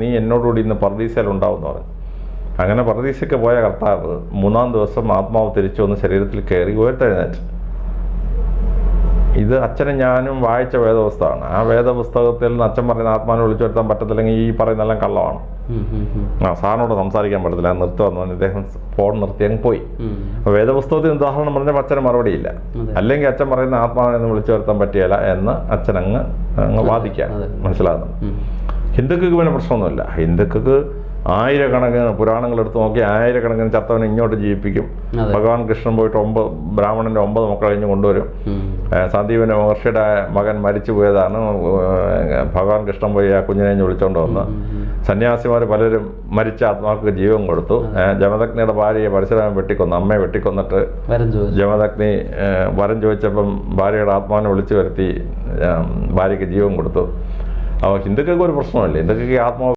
നീ എന്നോടുകൂടി ഇന്ന് പർദീസയിൽ ഉണ്ടാവും എന്ന് പറഞ്ഞു. അങ്ങനെ പർദീസയ്ക്ക് പോയ കർത്താവ് മൂന്നാം ദിവസം ആത്മാവ് തിരിച്ചു വന്ന് ശരീരത്തിൽ കയറി ഉയർത്തെഴുന്നേറ്റ്. ഇത് അച്ഛനും ഞാനും വായിച്ച വേദപുസ്തകമാണ്. ആ വേദപുസ്തകത്തിൽ നിന്ന് അച്ഛൻ പറയുന്ന ആത്മാവിനെ വിളിച്ചു വരുത്താൻ പറ്റത്തില്ലെങ്കിൽ ഈ പറയുന്നതെല്ലാം കള്ളമാണ്. ആ സാറിനോട് സംസാരിക്കാൻ പറ്റത്തില്ല. നിർത്തുക എന്ന് അദ്ദേഹം ഇദ്ദേഹം ഫോൺ നിർത്തി അങ്ങ് പോയി. വേദപുസ്തകത്തിന് ഉദാഹരണം പറഞ്ഞപ്പോൾ അച്ഛന് മറുപടിയില്ല. അല്ലെങ്കിൽ അച്ഛൻ പറയുന്ന ആത്മാവിനെ വിളിച്ചു വരുത്താൻ പറ്റിയല്ല എന്ന് അച്ഛൻ അങ്ങ് അങ്ങ് വാദിക്കാം മനസ്സിലാകുന്നു. ഹിന്ദുക്കൾക്ക് പിന്നെ പ്രശ്നമൊന്നുമില്ല. ഹിന്ദുക്കൾക്ക് ആയിരക്കണക്കിന് പുരാണങ്ങൾ എടുത്ത് നോക്കി ആയിരക്കണക്കിന് ചത്തവനെ ഇങ്ങോട്ട് ജീവിപ്പിക്കും. ഭഗവാൻ കൃഷ്ണൻ പോയിട്ട് ഒമ്പത് ബ്രാഹ്മണന്റെ ഒമ്പത് മക്കൾ കഴിഞ്ഞ് കൊണ്ടുവരും. ഉം. മഹർഷിയുടെ മകൻ മരിച്ചു പോയതാണ്. ഭഗവാൻ കൃഷ്ണൻ പോയി ആ കുഞ്ഞിനെ വിളിച്ചോണ്ട് വന്ന്. സന്യാസിമാർ പലരും മരിച്ച ആത്മാർക്ക് ജീവൻ കൊടുത്തു. ജമദഗ്നിയുടെ ഭാര്യയെ പരശുരാമൻ വെട്ടിക്കൊന്നു അമ്മയെ വെട്ടിക്കൊന്നിട്ട് ജമദഗ്നി വരം ചോദിച്ചപ്പം ഭാര്യയുടെ ആത്മാവിനെ വിളിച്ചു വരുത്തി ഭാര്യക്ക് ഭാര്യയ്ക്ക് ജീവൻ കൊടുത്തു. ഹിന്ദുക്കൾക്ക് ഒരു പ്രശ്നമല്ലേ ഹിന്ദുക്കൾക്ക് ഈ ആത്മാവ്